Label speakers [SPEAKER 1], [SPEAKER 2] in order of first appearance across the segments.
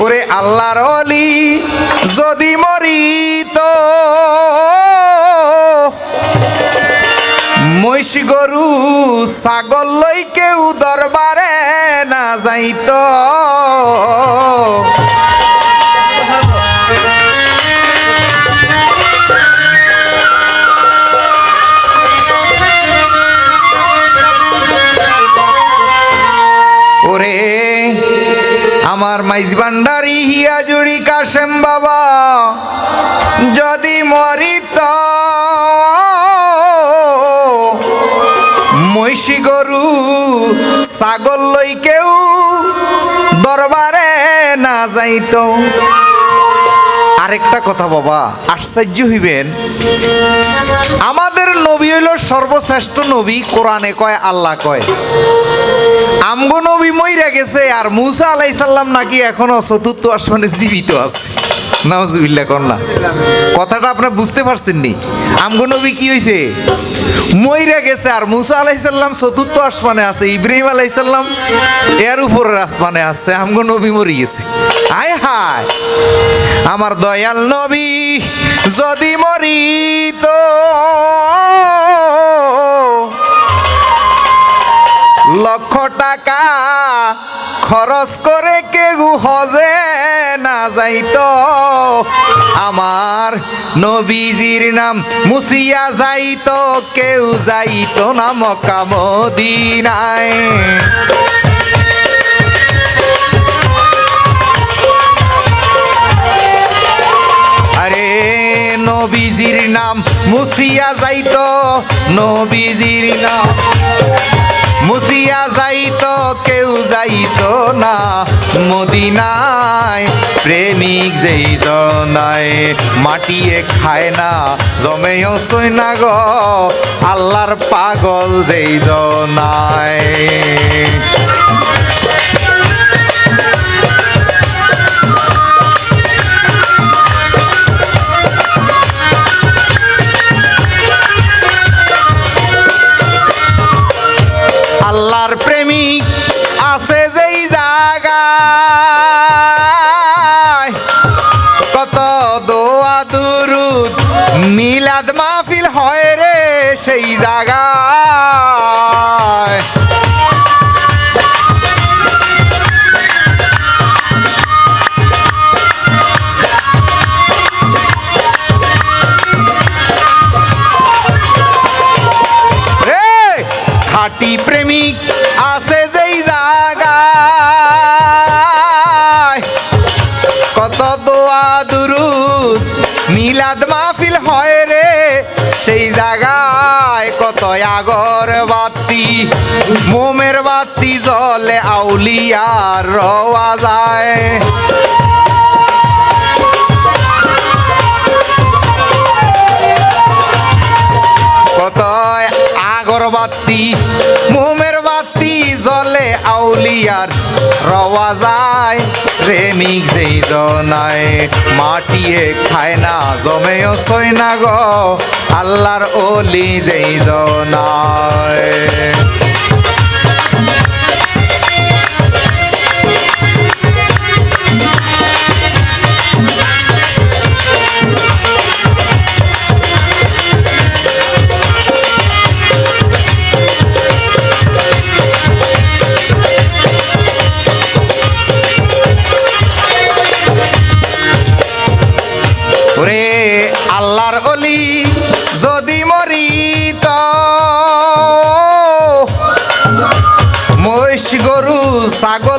[SPEAKER 1] ওরে আল্লাহর অলি যদি মরি তো মহিষ গরু ছাগল লই কেউ দরবারে না যাইতো। মাইজ ভান্ডারি হিয়া জুড়ি কাশেম বাবা। যদি মরিত, মহিষী গরু, ছাগল লই কেউ দরবারে না যাইতো। আরেকটা কথা বাবা, আশ্চর্য হইবেন। আমাদের নবী হইল সর্বশ্রেষ্ঠ নবী, কোরআনে কয়, আল্লাহ কয়। আমগো নবী মইরা গেছে আর মুসা আলাইসাল্লাম নাকি এখনও চতুর্থ আসমানে জীবিত আছে। নাউজুবিল্লাহ কন্যা কথাটা আপনার বুঝতে পারছেন নি আমগো নবী কি হয়েছে মইরা গেছে আর মুসা আলাইসাল্লাম চতুর্থ আসমানে আছে, ইব্রাহিম আলাইসাল্লাম এর উপরের আসমানে আছে, আমগো নবী মরি গেছে। হায় হায়, আমার দয়াল নবী যদি মরি লক্ষ টাকা খরচ করে কেউ হজে না যাইতো। আমার নবীজির নাম মুসিয়া যাইতো, কেউ যাইতো না মক্কা মদিনায়। আরে নবীজির নাম মুসিয়া যাইতো, নবীজির নাম মুসিয়া যাইত, কেউ যাইত না। মদিনায় প্রেমিক যেই জনায়, মাটিয়ে খায় না, জমেও সই না গ, আল্লাহর পাগল যেই জনায়। মিলাদ মাহফিল হয় রে। সেই জায়গায় কত আগর বাতি মোমের বাতি জলে আউলিয়ার রওয়া যায়। রওয়া যায়। প্রেমিক যেই জনায় মাটিয়ে খায় না, জমেও সই না গ। আল্লাহর অলি যেই জনায়।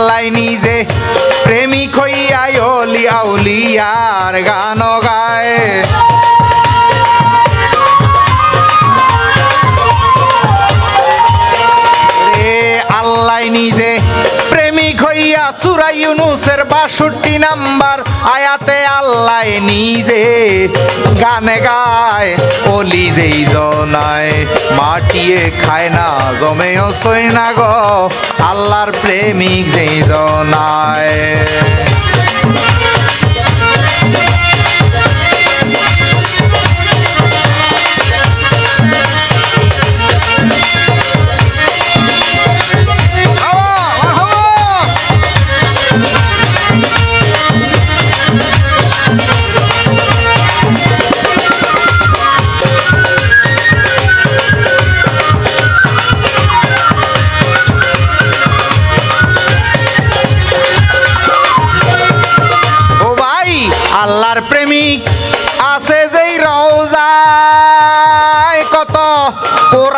[SPEAKER 1] আল্লাহ নিজে প্রেমিক হইয়াই অলি আউলিয়ার গান গায় রে আল্লাহ নিজে প্রেমিক হইয়া সুরাই ইউনুসের বাষট্টি নাম্বার আয়াতে আল্লাহ নিজে গানে গায়, অলি যেই জনায়, মাটিয়ে খায় না, জমেও সই গো, আল্লাহর প্রেমিক যেই জনায়।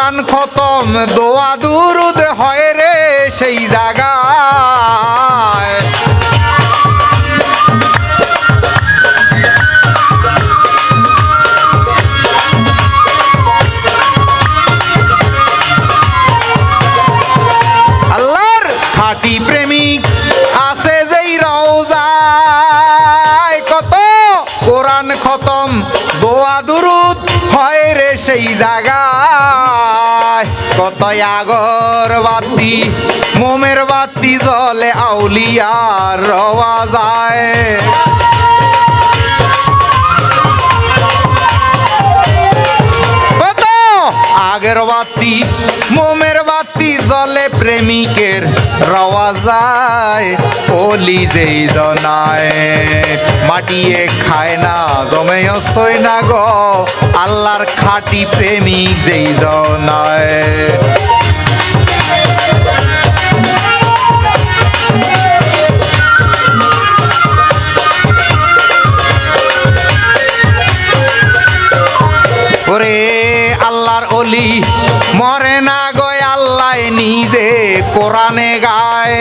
[SPEAKER 1] কোরআন খতম, দোয়া দুরুদ হয় রে সেই জায়গায় আল্লাহর খাঁটি প্রেমিক আছে যেই রওজায়, কত কোরআন খতম, দোয়া দুরুদ হয় রে সেই জায়গায় কত আগর বাতি, মোমের বাতি জলে আউলিয়ার রওয়া যায়। আগের বাতি, মোমের বাতি জলে প্রেমিকের রওয়া যায়। ওলি যেই জনায়, মাটিয়ে খায় না, জমেও সই না গো। আল্লাহর খাটি প্রেমিক যেই ওরে আল্লাহর অলি মরে না গয় আল্লাহ নিজে কোরআনে গায়।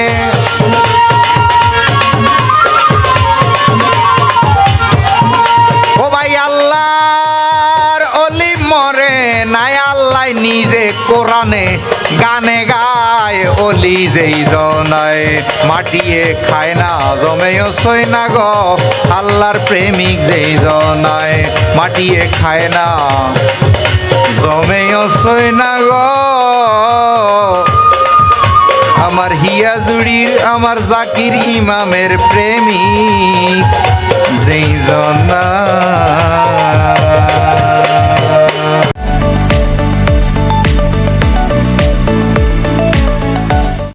[SPEAKER 1] অলি যেই জনায় মাটিয়ে খায় না, জমেও সই না গো। আল্লাহর প্রেমিক যেই জনায় মাটিয়ে খায় না, জমেও সই না গো। আমার হিয়াজুড়ির, আমার জাকির ইমামের প্রেমিক যেই জনা